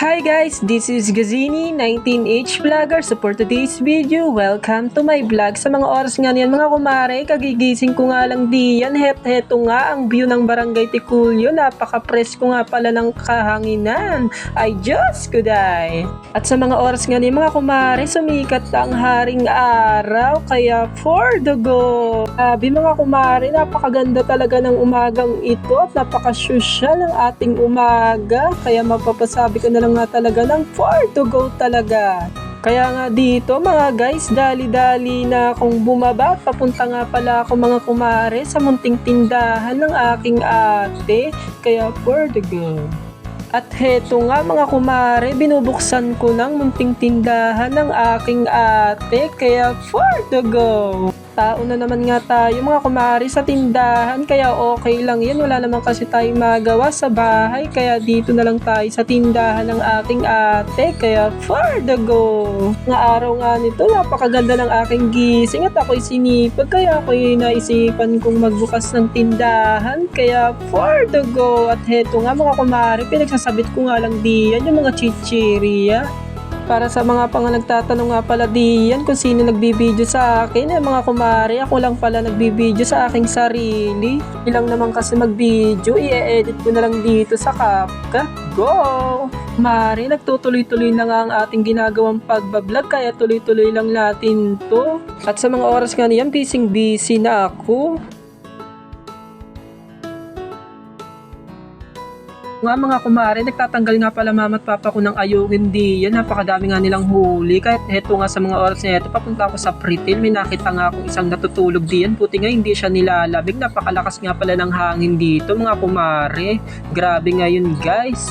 Hi guys, this is Gazini, 19H Vlogger. So for today's video, welcome to my vlog. Sa mga oras nga niyan mga kumare, kagigising ko nga lang diyan. Het heto nga ang view ng Barangay Tikulyo. Napaka-presko nga pala ng kahanginan. Ay Diyos ko day. At sa mga oras nga niyan mga kumare, sumikat ang haring araw. Kaya for the go. Sabi mga kumare, napakaganda talaga ng umagang ito at napaka-social ng ating umaga. Kaya mapapasabi ko na lang nga talaga ng for to go talaga. Kaya nga dito mga guys, dali-dali na akong bumaba. Papunta nga pala ako mga kumare sa munting tindahan ng aking ate. Kaya for the go. At heto nga mga kumare, binubuksan ko ng munting tindahan ng aking ate. Kaya for the go. Tao na naman nga tayo mga kumare sa tindahan. Kaya okay lang yan. Wala naman kasi tayong magawa sa bahay. Kaya dito na lang tayo sa tindahan ng aking ate. Kaya for the go. Nga araw nga nito, napakaganda ng aking gising at ako'y sinipag. Kaya ako'y naisipan kong magbukas ng tindahan. Kaya for the go. At heto nga mga kumare, pinagsasabit ko nga lang diyan yung mga chichirya. Para sa mga pang nagtatanong nga pala diyan kung sino nagbibideo sa akin, eh mga kumari, ako lang pala nagbibideo sa aking sarili. Ilang naman kasi magbideo, i-edit ko na lang dito sa CapCut. Go! Mari, nagtutuloy-tuloy na nga ang ating ginagawang pagbablog, kaya tuloy-tuloy lang natin to. At sa mga oras nga niyan, busy-busy na ako. Nga mga kumare, nagtatanggal nga pala mama at papa ko ng ayungin diyan. Napakadami nga nilang huli. Kahit heto nga sa mga oras na ito, papunta ako sa Pritil. May nakita nga akong isang natutulog diyan. Puti nga hindi siya nilalabig. Napakalakas nga pala ng hangin dito mga kumare. Grabe nga yun guys.